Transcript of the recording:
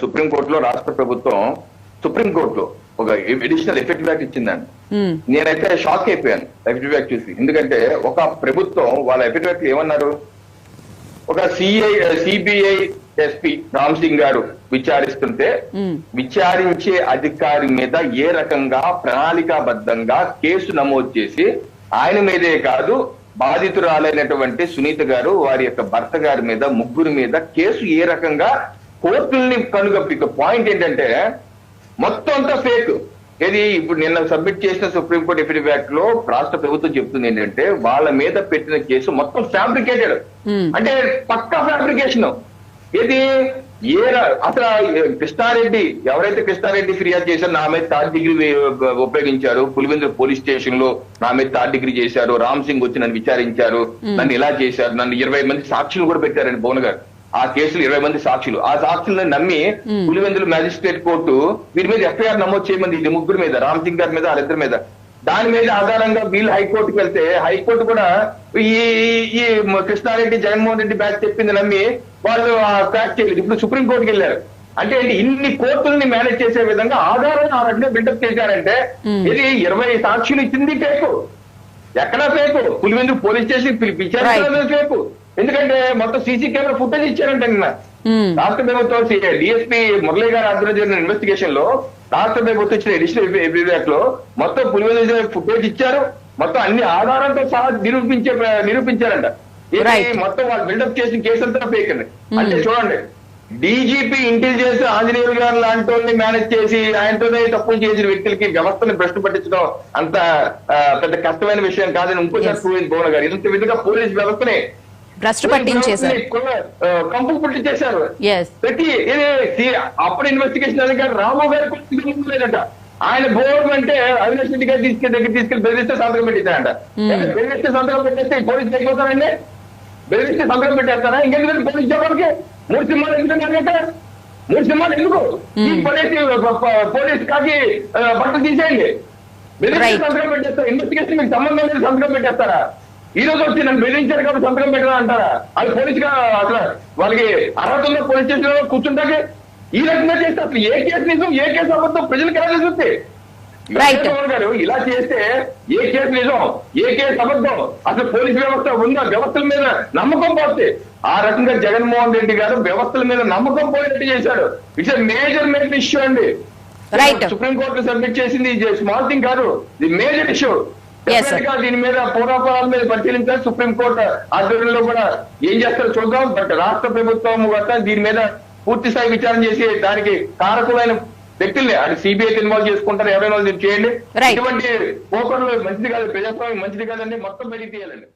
సుప్రీంకోర్టులో రాష్ట్ర ప్రభుత్వం సుప్రీంకోర్టులో ఒక ఎడిషనల్ ఎఫెక్ట్ బ్యాక్ ఇచ్చిందండి. నేనైతే షాక్ అయిపోయాను ఎఫెక్ట్ బ్యాక్ చూసి. ఎందుకంటే ఒక ప్రభుత్వం వాళ్ళ ఎఫెక్ట్ బ్యాక్ ఏమన్నారు? ఒక CI CBI SP Ram Singh గారు విచారిస్తుంటే విచారించే అధికారి మీద ఏ రకంగా ప్రణాళికాబద్ధంగా కేసు నమోదు చేసి ఆయన మీదే కాదు బాధితురాలైనటువంటి సునీత గారు వారి యొక్క భర్త గారి మీద ముగ్గురు మీద కేసు ఏ రకంగా కోర్టుల్ని కనుగప్పి పాయింట్ ఏంటంటే మొత్తం అంతా ఫేక్ ఇది ఇప్పుడు నిన్న సబ్మిట్ చేసిన సుప్రీంకోర్టు ఎఫిడవిట్లో రాష్ట్ర ప్రభుత్వం చెప్తుంది ఏంటంటే వాళ్ళ మీద పెట్టిన కేసు మొత్తం ఫ్యాబ్రికేటెడ్ Hmm. అంటే పక్కా ఫ్యాబ్రికేషన్ ఇది ఏ అసలు కృష్ణారెడ్డి ఎవరైతే కృష్ణారెడ్డి ఫిర్యాదు చేశారో నా మీద థర్డ్ డిగ్రీ ఉపయోగించారు. పులివెందుల పోలీస్ స్టేషన్లో నా మీద థర్డ్ డిగ్రీ చేశారు. రామ్ సింగ్ వచ్చి నన్ను విచారించారు. నన్ను ఇలా చేశారు. నన్ను ఇరవై మంది సాక్షులు కూడా పెట్టారండి భువన్ గారు ఆ కేసులు ఇరవై మంది సాక్షులు. ఆ సాక్షులను నమ్మి పులివెందుల మ్యాజిస్ట్రేట్ కోర్టు వీరి మీద ఎఫ్ఐఆర్ నమోదు చేయమంది ఇది ముగ్గురు మీద రామ్ సింగ్ గారి మీద వాళ్ళిద్దరి మీద. దాని మీద ఆధారంగా వీళ్ళు హైకోర్టుకి వెళ్తే హైకోర్టు కూడా ఈ ఈ- కృష్ణారెడ్డి జగన్మోహన్ రెడ్డి బ్యాచ్ చెప్పింది నమ్మి వాళ్ళు క్రాక్ చేయలేదు ఇప్పుడు సుప్రీం కోర్టుకి వెళ్ళారు. అంటే ఇన్ని కోర్టుల్ని మేనేజ్ చేసే విధంగా ఆధారాన్ని ఆ రకంగా బిల్డప్ చేశారంటే ఇది ఇరవై సాక్షులు ఇచ్చింది ఫేకు ఎక్కడా ఫేకు పులివెందుకు పోలీస్ స్టేషన్ పిలిపించారు ఫేకు ఎందుకంటే మొత్తం సీసీ కెమెరా ఫుటేజ్ ఇచ్చారంటే నిన్న. రాష్ట్ర ప్రభుత్వం డిఎస్పీ మురళీ గారి ఆధ్వర్యంలో జరిగిన ఇన్వెస్టిగేషన్లో రాష్ట్ర ప్రభుత్వం ఇచ్చిన ఎడిషనల్లో మొత్తం పులివెందు ఫుటేజ్ ఇచ్చారు. మొత్తం అన్ని ఆధారాలతో సహా నిరూపించే నిరూపించారంట. మొత్తం వాళ్ళు బిల్డప్ చేసిన కేసు అంతా ఫేక్ అండి అంటే చూడండి డీజీపీ ఇంటెలిజెన్స్ ఆంజనేయులు గారు లాంటి వాళ్ళని మేనేజ్ చేసి ఆయనతోనే తప్పులు చేసిన వ్యక్తులకి వ్యవస్థని భ్రష్టు పట్టించడం అంత పెద్ద కష్టమైన విషయం కాదని ఇంకోసారి. ప్రూవ్ భువన్ గారు ఇంత విధంగా పోలీస్ వ్యవస్థని భ్రష్టు పట్టించేశారు. కంపులు పుట్టించేశారు. ప్రతి అప్పుడు ఇన్వెస్టిగేషన్ రాము గారు లేదంట ఆయన బోర్డు అంటే అవినాష్ రెడ్డి గారు తీసుకెళ్ళి దగ్గర తీసుకెళ్ళి బెదిరిస్తే సంతకం పెట్టించారంట బెదిరిస్తే సంతకం పెట్టేస్తే పోలీసులు అయిపోతారండి బెదిరిస్తే సంతకం పెట్టేస్తారా? ఇంకెందుకు పోలీస్ జవాన్కి మూడు సింహాలు ఎందుకంటే మూడు సింహాలు ఎందుకు? ఈ పోలీసు పోలీస్ కాకి బట్టలు తీసేయండి. బెదిరిస్తే. సంతకం పెట్టేస్తారు? ఇన్వెస్టిగేషన్ మీకు సంబంధం లేదు సంతకం పెట్టేస్తారా? ఈ రోజు వచ్చి నన్ను బెదిరించారు కాబట్టి సంతకం పెట్టరా అంటారా? అది పోలీస్గా అసలు వాళ్ళకి అర్హత ఉన్న పోలీస్ స్టేషన్ కూర్చుంటాకే? ఈ రకంగా చేస్తే అసలు ఏ కేసు నిజం? ఏ కేసు అబద్ధం? ప్రజలకు ఎలా తెలుస్తుంది గారు ఇలా చేస్తే ఏ కేసు నిజం? ఏ కేసు అబద్ధం? అసలు పోలీస్ వ్యవస్థ ఉందా? వ్యవస్థల మీద నమ్మకం పోతే. ఆ రకంగా జగన్మోహన్ రెడ్డి గారు వ్యవస్థల మీద నమ్మకం పోయినట్టు చేశాడు. ఇట్స్ మేజర్ మేజర్ ఇష్యూ అండి. Right. సుప్రీం కోర్టు సబ్మిట్ చేసింది. స్మాల్ థింగ్ కాదు. ఇది మేజర్ ఇష్యూ. దీని మీద పూర్వపరాల మీద పరిశీలించాలి. సుప్రీం కోర్టు ఆధ్వర్యంలో కూడా ఏం చేస్తారో చూద్దాం. బట్ రాష్ట్ర ప్రభుత్వం కూడా దీని మీద పూర్తి స్థాయి విచారణ చేసి దానికి కారకులైన వ్యక్తుల్ని అది సిబిఐ ఇన్వాల్వ్ చేసుకుంటారు. ఎవరైనా చేయండి. ఇటువంటి పోకర్లు మంచిది కాదు. ప్రజాస్వామ్యం మంచిది కాదండి. మొత్తం బయటికి తీయాలండి.